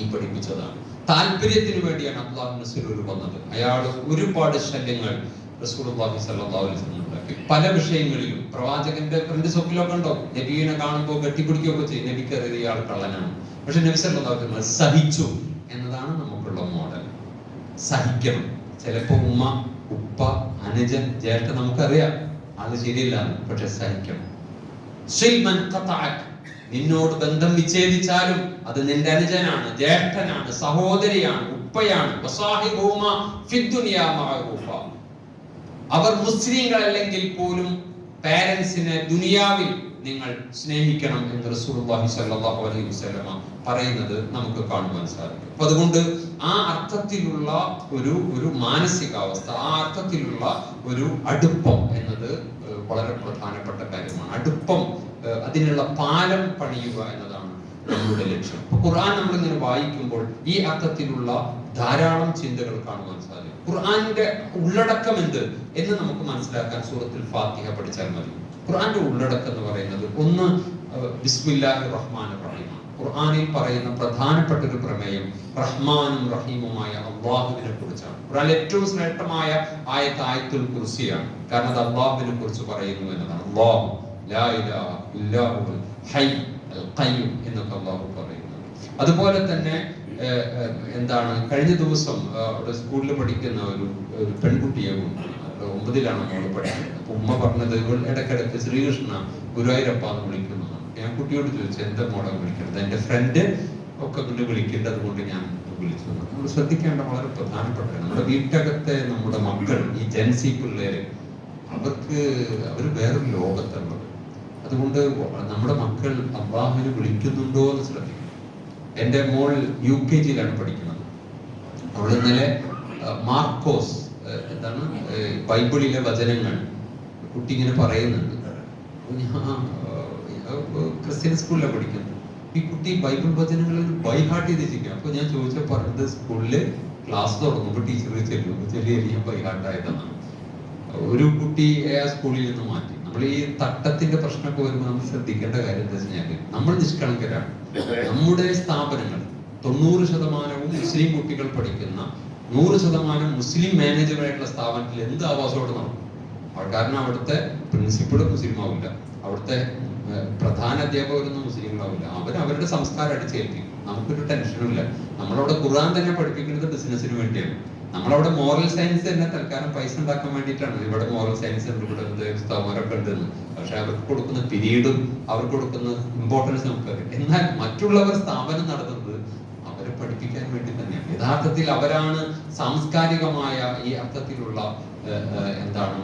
ഈ പഠിപ്പിച്ചതാണ്. താല്പര്യത്തിന് വേണ്ടിയാണ് അള്ളാഹു റസൂൽ വന്നത്. അയാൾ ഒരുപാട് ശല്യങ്ങൾ റസൂലുള്ളാഹി സ്വല്ലല്ലാഹു അലൈഹി വസല്ലം ഉണ്ടാക്കി. പല വിഷയങ്ങളിലും പ്രവാചകന്റെ ഫ്രണ്ട് സൊക്കിലൊക്കെ ഉണ്ടോ? നബീനെ കാണുമ്പോൾ കെട്ടിപ്പിടിക്കുകയൊക്കെ ചെയ്യും. നബിക്ക് അറിയാം ഇയാൾ കള്ളനാണ്. പക്ഷെ നബി സല്ലല്ലാഹു അലൈഹി വസല്ലം സഹിച്ചു എന്നതാണ് നമുക്കുള്ള മോഡൽ സഹിക്കണം. ചിലപ്പോൾ ഉമ്മ ഉപ്പ അനുജൻ ജ്യേഷ്ഠ നമുക്കറിയാം. അത് ശരിയല്ല പക്ഷെ സഹിക്കണം. നിന്നോട് ബന്ധം വിച്ഛേദിച്ചാലും അത് നിന്റെ അനുജനാണ് ജ്യേഷ്ഠനാണ് സഹോദരിയാണ് ഉപ്പയാണ്. അവർ മുസ്ലിങ്ങൾ മുസ്ലിങ്ങളല്ലെങ്കിൽ പോലും പാരന്റ്സിനെ ദുനിയാവിൽ നിങ്ങൾ സ്നേഹിക്കണം എന്ന് റസൂലുള്ളാഹി സ്വല്ലല്ലാഹു അലൈഹി വസ്ലമ പറയുന്നത് നമുക്ക് കാണുവാൻ സാധിക്കും. അപ്പൊ അതുകൊണ്ട് ആ അർത്ഥത്തിലുള്ള ഒരു ഒരു മാനസികാവസ്ഥ ആ അർത്ഥത്തിലുള്ള ഒരു അടുപ്പം എന്നത് വളരെ പ്രധാനപ്പെട്ട കാര്യമാണ്. അടുപ്പം അതിനുള്ള പാലം പണിയുക എന്നതാണ് നമ്മുടെ ലക്ഷ്യം. ഖുർആൻ നമ്മൾ ഇങ്ങനെ വായിക്കുമ്പോൾ ഈ അർത്ഥത്തിലുള്ള ധാരാളം ചിന്തകൾ കാണുവാൻ സാധിക്കും. ഖുർആന്റെ ഉള്ളടക്കം എന്ത് എന്ന് നമുക്ക് മനസ്സിലാക്കാൻ സൂറത്തിൽ ഫാത്തിഹ പഠിച്ചാൽ മതി. ഖുർആന്റെ ഉള്ളടക്കം എന്ന് പറയുന്നത് ഒന്ന് ബിസ്മില്ലാഹി റഹ്മാൻ റഹീം ഖുർആനിൽ പറയുന്ന പ്രധാനപ്പെട്ട ഒരു പ്രമേയം റഹ്മാനും റഹീമുമായ അള്ളാഹുവിനെ കുറിച്ചാണ്. ഖുർആൻ ഏറ്റവും ശ്രേഷ്ഠമായ ആയത്ത് ആയത്തുൽ കുർസിയാണ്. കാരണം അത് അള്ളാഹുവിനെ കുറിച്ച് പറയുന്നു എന്നതാണ്. അള്ളാഹു ലാ ഇലാഹ ഇല്ലാ ഹുവൽ ഹയ്യ് അൽ ഖയ്യൂം എന്നൊക്കെ അള്ളാഹു പറയുന്നു. അതുപോലെ തന്നെ എന്താണ് കഴിഞ്ഞ ദിവസം സ്കൂളിൽ പഠിക്കുന്ന ഒരു ഒരു പെൺകുട്ടിയെ കൊണ്ട് ഒമ്പതിലാണ് മോൾ പഠിക്കുന്നത്. അപ്പൊ ഉമ്മ പറഞ്ഞത് ഇടക്കിടക്ക് ശ്രീകൃഷ്ണ ഗുരുവായൂരപ്പ എന്ന് വിളിക്കുന്നു ഞാൻ കുട്ടിയോട് ചോദിച്ചു എന്താ മോളെ വിളിക്കുന്നത് എന്റെ ഫ്രണ്ട് ഒക്കെ കൊണ്ട് വിളിക്കേണ്ടത് കൊണ്ട് ഞാൻ വിളിച്ചു നമ്മൾ ശ്രദ്ധിക്കേണ്ട വളരെ പ്രധാനപ്പെട്ട നമ്മുടെ വീട്ടകത്തെ നമ്മുടെ മക്കൾ ഈ ജൻസി പിള്ളേര് അവർക്ക് അവർ വേറൊരു ലോകത്തുള്ളത് അതുകൊണ്ട് നമ്മുടെ മക്കൾ അള്ളാഹുവിനെ വിളിക്കുന്നുണ്ടോ എന്ന് ശ്രദ്ധിക്കണം. എന്റെ മോൾ യു കെ ജിയിലാണ് പഠിക്കുന്നത്. അവൾ ഇന്നലെ മാർക്കോസ് എന്താണ്? ബൈബിളിലെ വചനങ്ങൾ കുട്ടി ഇങ്ങനെ പറയുന്നുണ്ട് ക്രിസ്ത്യൻ സ്കൂളിലാണ് പഠിക്കുന്നു ഈ കുട്ടി ബൈബിൾ വചനങ്ങൾ ബൈ ഹാർട്ട് ചെയ്തിരിക്കുക അപ്പൊ ഞാൻ ചോദിച്ചപ്പോൾ പറഞ്ഞത് സ്കൂളിൽ ക്ലാസ് തുടങ്ങുമ്പോൾ ടീച്ചർ ചെല്ലും ചെറിയ ഞാൻ ബൈ ഹാർട്ട് ആയതാണ് ഒരു കുട്ടി ആ സ്കൂളിൽ നിന്ന് മാറ്റി. നമ്മൾ ഈ തട്ടത്തിന്റെ പ്രശ്നമൊക്കെ വരുമ്പോൾ നമ്മൾ ശ്രദ്ധിക്കേണ്ട കാര്യം എന്താ വെച്ചാൽ നമ്മൾ നിഷ്കളങ്കരാണ്. നമ്മുടെ സ്ഥാപനങ്ങൾ തൊണ്ണൂറ് ശതമാനവും മുസ്ലിം കുട്ടികൾ പഠിക്കുന്ന നൂറ് ശതമാനം മുസ്ലിം മാനേജറായിട്ടുള്ള സ്ഥാപനത്തിൽ എന്ത് ആവാസത്തോടെ നടക്കും? കാരണം അവിടുത്തെ പ്രിൻസിപ്പളും മുസ്ലിം ആവില്ല അവിടുത്തെ പ്രധാന അധ്യാപകരൊന്നും മുസ്ലിങ്ങളാവില്ല അവർ അവരുടെ സംസ്കാരം അടിച്ചേൽപ്പിക്കും. നമുക്കൊരു ടെൻഷനും ഇല്ല. നമ്മളവിടെ ഖുർആൻ തന്നെ പഠിപ്പിക്കുന്നത് ബിസിനസ്സിന് വേണ്ടിയാണ്. നമ്മളവിടെ മോറൽ സയൻസ് തന്നെ തൽക്കാലം പൈസ ഉണ്ടാക്കാൻ വേണ്ടിയിട്ടാണ്. ഇവിടെ മോറൽ സയൻസ് ഉണ്ട് ഇവിടെ ഉണ്ട് ഉസ്താദ്മാരൊക്കെ ഉണ്ടെന്ന് പക്ഷെ അവർക്ക് കൊടുക്കുന്ന പിരീഡും അവർക്ക് കൊടുക്കുന്ന ഇമ്പോർട്ടൻസ് നമുക്കറിയാം. എന്നാൽ മറ്റുള്ളവർ സ്ഥാപനം നടത്തുന്നത് പഠിപ്പിക്കാൻ വേണ്ടി തന്നെ. യഥാർത്ഥത്തിൽ അവരാണ് സാംസ്കാരികമായ ഈ അർത്ഥത്തിലുള്ള എന്താണ്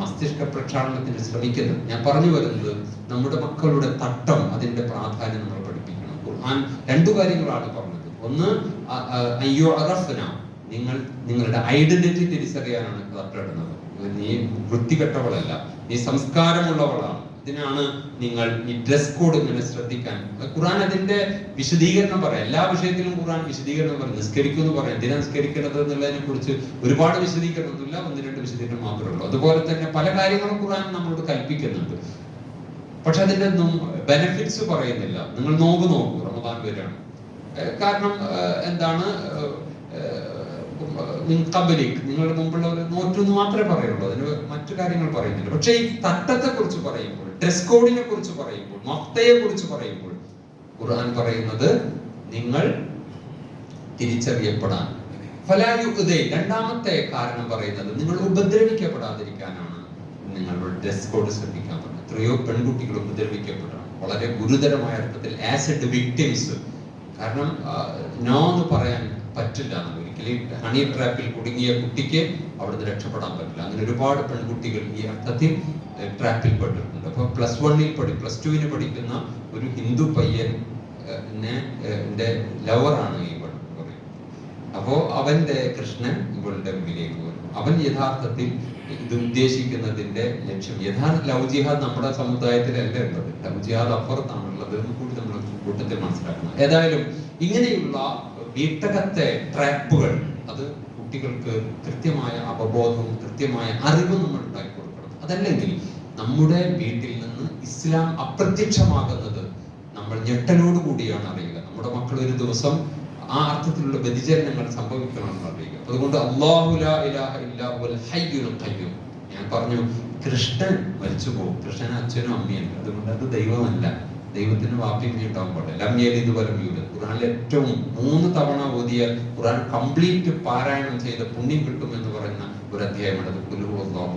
മസ്തിഷ്ക പ്രക്ഷാളനത്തിന് ശ്രമിക്കുന്നത്. ഞാൻ പറഞ്ഞു വരുന്നത് നമ്മുടെ മക്കളുടെ തട്ടം അതിന്റെ പ്രാധാന്യം നമ്മൾ പഠിപ്പിക്കണം. ഖുർആൻ രണ്ടു കാര്യങ്ങളാണ് പറഞ്ഞത്. ഒന്ന് അയ്യോ അറഫന നിങ്ങൾ നിങ്ങളുടെ ഐഡന്റിറ്റി തിരിച്ചറിയാനാണ് തട്ടിടുന്നത് നീ വൃത്തികെട്ടവളല്ല. നീ സംസ്കാരമുള്ളവളാണ്. ഇതിനാണ് നിങ്ങൾ ഈ ഡ്രസ് കോഡ് ഇങ്ങനെ ശ്രദ്ധിക്കാൻ. ഖുറാൻ അതിന്റെ വിശദീകരണം പറയാം. എല്ലാ വിഷയത്തിലും ഖുറാൻ വിശദീകരണം പറയും. നിസ്കരിക്കും എന്ന് പറയാം. എന്തിനാ നിസ്കരിക്കേണ്ടത് എന്നുള്ളതിനെ കുറിച്ച് ഒരുപാട് വിശദീകരണമൊന്നുമില്ല ഒന്ന് രണ്ട് വിശദീകരണം മാത്രമേ ഉള്ളൂ. അതുപോലെ തന്നെ പല കാര്യങ്ങളും ഖുറാൻ നമ്മളോട് കൽപ്പിക്കുന്നുണ്ട്. പക്ഷെ അതിന്റെ ബെനിഫിറ്റ്സ് പറയുന്നില്ല. നിങ്ങൾ നോമ്പ് നോക്കൂ. റമദാൻ പേരാണ് കാരണം എന്താണ് കബലിക് നിങ്ങളുടെ മുമ്പുള്ളവർ നോറ്റു എന്ന് മാത്രമേ പറയുള്ളൂ. അതിന് മറ്റു കാര്യങ്ങൾ പറയുന്നില്ല. പക്ഷേ ഈ തട്ടത്തെ കുറിച്ച് പറയുമ്പോൾ ഡ്രസ് കോഡിനെ കുറിച്ച് പറയുമ്പോൾ മക്തയെ കുറിച്ച് പറയുമ്പോൾ ഖുർആൻ പറയുന്നത് നിങ്ങൾ തിരിച്ചറിയപ്പെടാൻ. ഫലായുദേ രണ്ടാമത്തെ കാരണം പറയുന്നത് നിങ്ങൾ ഉപദ്രവിക്കപ്പെടാതിരിക്കാനാണ് നിങ്ങളുടെ ഡ്രസ് കോഡ് ശ്രദ്ധിക്കാൻ പറഞ്ഞത്. എത്രയോ പെൺകുട്ടികൾ ഉപദ്രവിക്കപ്പെടണം. വളരെ ഗുരുതരമായ അർത്ഥത്തിൽ ആസിഡ് വിക്ടിംസ് കാരണം നോ എന്ന് പറയാൻ പറ്റില്ല എന്ന് ഒരിക്കലും ഹണി ട്രാപ്പിൽ കുടുങ്ങിയ കുട്ടിക്ക് അവിടുന്ന് രക്ഷപ്പെടാൻ പറ്റില്ല. അങ്ങനെ ഒരുപാട് പെൺകുട്ടികൾ ഈ അർത്ഥത്തിൽ ട്രാപ്പിൽ പെട്ടിട്ടുണ്ട്. അപ്പൊ പ്ലസ് വണ്ണിൽ പഠി പ്ലസ് ടുവിന് പഠിക്കുന്ന ഒരു ഹിന്ദു പയ്യൻ ലവറാണ് ഈ പറയുന്നത് അപ്പോ അവന്റെ കൃഷ്ണൻ ഇവളുടെ മുന്നിലേക്ക് വരും അവൻ യഥാർത്ഥത്തിൽ ഇത് ഉദ്ദേശിക്കുന്നതിന്റെ ലക്ഷ്യം യഥാർത്ഥ ലവ് ജിഹാദ് നമ്മുടെ സമുദായത്തിലല്ല ഉള്ളത്. ലവ് ജിഹാദ് അപ്പുറത്താണുള്ളത് എന്ന് കൂടി നമ്മൾ കൂട്ടത്തിൽ മനസ്സിലാക്കണം. ഏതായാലും ഇങ്ങനെയുള്ള വീട്ടകത്തെ ട്രാപ്പുകൾ അത് കുട്ടികൾക്ക് കൃത്യമായ അവബോധവും കൃത്യമായ അറിവും നമ്മൾ ഉണ്ടാക്കി കൊടുക്കണം. അതല്ലെങ്കിൽ നമ്മുടെ വീട്ടിൽ നിന്ന് ഇസ്ലാം അപ്രത്യക്ഷമാകുന്നത് നമ്മൾ ഞെട്ടലോട് കൂടിയാണ് അറിയുക. നമ്മുടെ മക്കൾ ഒരു ദിവസം ആ അർത്ഥത്തിലുള്ള വ്യതിചലനങ്ങൾ സംഭവിക്കണമെന്ന് അറിയുക. അതുകൊണ്ട് ഖയ്യൂം. ഞാൻ പറഞ്ഞു കൃഷ്ണൻ മരിച്ചു പോകും കൃഷ്ണൻ അച്ഛനും അമ്മയും അതുകൊണ്ട് അത് ദൈവമല്ല. ദൈവത്തിന് വാക്യം ഉണ്ടാവാൻ പാടില്ല. ലം യലിദ് വലം യൂലദ് ഖുർആനിൽ ഏറ്റവും മൂന്ന് തവണ ഓതിയാൽ ഖുർആൻ കംപ്ലീറ്റ് പാരായണം ചെയ്ത പുണ്യം കിട്ടും എന്ന് പറയുന്ന ഒരു അധ്യായമാണ് അത് കുലു അല്ലാഹു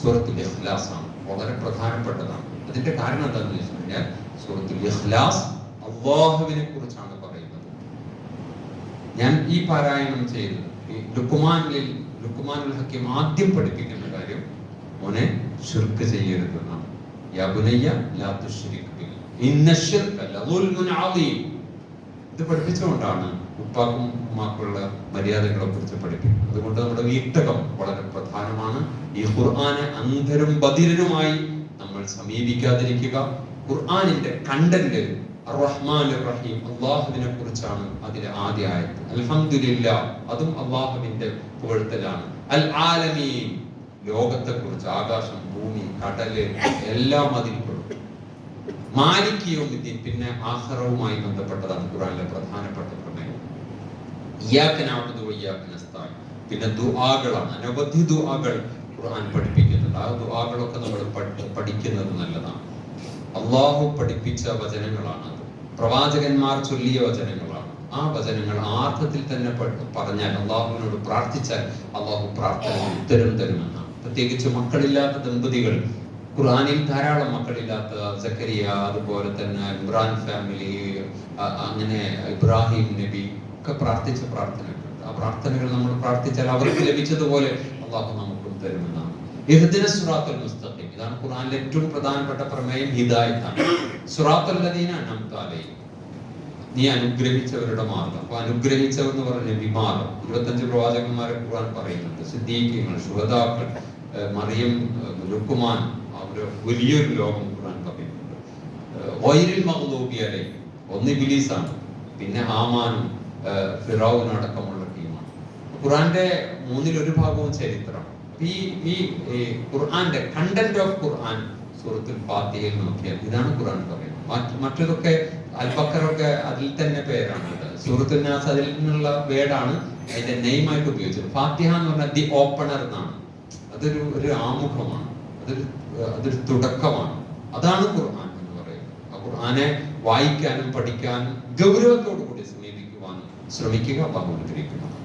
സൂറത്തുൽ ഇഖ്ലാസ് ആണ്. വളരെ പ്രധാനപ്പെട്ടതാണ്. അതിന്റെ കാരണം എന്താണെന്ന് വെച്ച് കഴിഞ്ഞാൽ സൂറത്തുൽ ഇഖ്ലാസ് അള്ളാഹുവിനെ കുറിച്ചാണ് പറയുന്നത്. ഞാൻ ഈ പാരായണം ചെയ്തത് ഈ ലുക്കുമാനിൽ ലുക്കുമാനുൽ ഹക്കീം ആദ്യം പഠിപ്പിക്കുന്ന കാര്യം മോനെ ഷിർക്ക് ചെയ്യരുതെന്നാണ്. യാ ബുനയ്യ ഇത് പഠിപ്പിച്ചുകൊണ്ടാണ് ഉപ്പാക്കും ഉമ്മാക്കുള്ള മര്യാദകളെ കുറിച്ച് പഠിപ്പിക്കുന്നത്. അതുകൊണ്ട് നമ്മുടെ വീട്ടകം വളരെ പ്രധാനമാണ്. ഈ ഖുർആാനെ അന്ധരും ബദിരനുമായി നമ്മൾ സമീപിക്കാതിരിക്കുക. ഖുർആാനിന്റെ കണ്ടന്റ് റഹ്മാൻ റഹീം അള്ളാഹുവിനെ കുറിച്ചാണ് അതിലെ ആദ്യ ആയത് അതും അള്ളാഹുവിന്റെ പുകഴ്ത്തലാണ്. അൽ ആലമീൻ ലോകത്തെ കുറിച്ച് ആകാശം ഭൂമി കടൽ എല്ലാം അതിൽ പെടും. മാലിക്കിയോമിദ്ദീൻ പിന്നെ ആഹ്റവുമായി ബന്ധപ്പെട്ടതാണ് ഖുറാനിലെ പ്രധാനപ്പെട്ട പ്രമേയം. പിന്നെ ദുആകളാണ്. അനവധി ദുആകൾ ഖുർആൻ പഠിപ്പിക്കുന്നുണ്ട്. ആ ദുആകളൊക്കെ നമ്മൾ പഠി- പഠിക്കുന്നത് നല്ലതാണ്. അള്ളാഹു പഠിപ്പിച്ച വചനങ്ങളാണ് പ്രവാചകന്മാർ ചൊല്ലിയ വചനങ്ങളാണ്. ആ വചനങ്ങൾ ആർത്ഥത്തിൽ തന്നെ പറഞ്ഞാൽ അള്ളാഹുവിനോട് പ്രാർത്ഥിച്ചാൽ അള്ളാഹു പ്രാർത്ഥന ഉത്തരം തരുമെന്നാണ്. പ്രത്യേകിച്ച് മക്കളില്ലാത്ത ദമ്പതികൾ ഖുർആനിൽ ധാരാളം മക്കളില്ലാത്ത സക്കരിയ അതുപോലെ തന്നെ ഇമ്രാൻ ഫാമിലി അങ്ങനെ ഇബ്രാഹിം നബി ഒക്കെ പ്രാർത്ഥിച്ച പ്രാർത്ഥനകളുണ്ട്. ആ പ്രാർത്ഥനകൾ നമ്മൾ പ്രാർത്ഥിച്ചാൽ അവർക്ക് ലഭിച്ചതുപോലെ അള്ളാഹു നമുക്കും തരുമെന്നാണ്. ഇഹദിന സുറാത്തുൽ മുസ്തഖീം. ഇതാണ് ഖുർആനിലെ ഏറ്റവും പ്രധാനപ്പെട്ട പ്രമേയം ഹിദായത്താണ്. സുറാത്തുൽ ലദീന അൻഅംത നീ അനുഗ്രഹിച്ചവരുടെ മാർഗം. അപ്പൊ അനുഗ്രഹിച്ചവർ എന്ന് പറഞ്ഞ നബിമാർ ഇരുപത്തഞ്ച് പ്രവാചകന്മാരെ ഖുർആൻ പറയുന്നുണ്ട്. സിദ്ദീഖ്യങ്ങൾ ശുഹദാക്കൾ ഏഹ് മറിയം ലുക്കുമാൻ അവർ വലിയൊരു ലോകം ഖുർആൻ പറയുന്നുണ്ട് വൈരിൽ ഒന്ന് ഇബിലീസാണ് പിന്നെ ഹാമാനും ഫിറാവും അടക്കമുള്ള ടീമാണ്. ഖുർആന്റെ മൂന്നിൽ ഒരു ഭാഗവും ചരിത്രം ഈ ഈ ഖുർആന്റെ കണ്ടന്റ് ഓഫ് ഖുർആൻ സൂറത്തുൽ ഫാത്തിഹയിൽ നോക്കിയാൽ ഇതാണ് ഖുർആൻ പറയുന്നത്. മറ്റ് മറ്റതൊക്കെ അൽബക്കറൊക്കെ അതിൽ തന്നെ പേരാണ്. സുഹൃത്തു നാസ് അതിൽ നിന്നുള്ള വേർഡാണ് അതിന്റെ നെയ്മായിട്ട് ഉപയോഗിച്ചത്. ഫാത്തിഹ എന്ന് പറഞ്ഞാൽ ദി ഓപ്പണർ എന്നാണ്. അതൊരു ഒരു ആമുഖമാണ്. അതൊരു അതൊരു തുടക്കമാണ്. അതാണ് ഖുർആൻ എന്ന് പറയുന്നത്. ആ ഖുർആനെ വായിക്കാനും പഠിക്കാനും ഗൗരവത്തോടു കൂടി സമീപിക്കുവാനും ശ്രമിക്കുക അള്ളാഹു അനുഗ്രഹിക്കുന്നു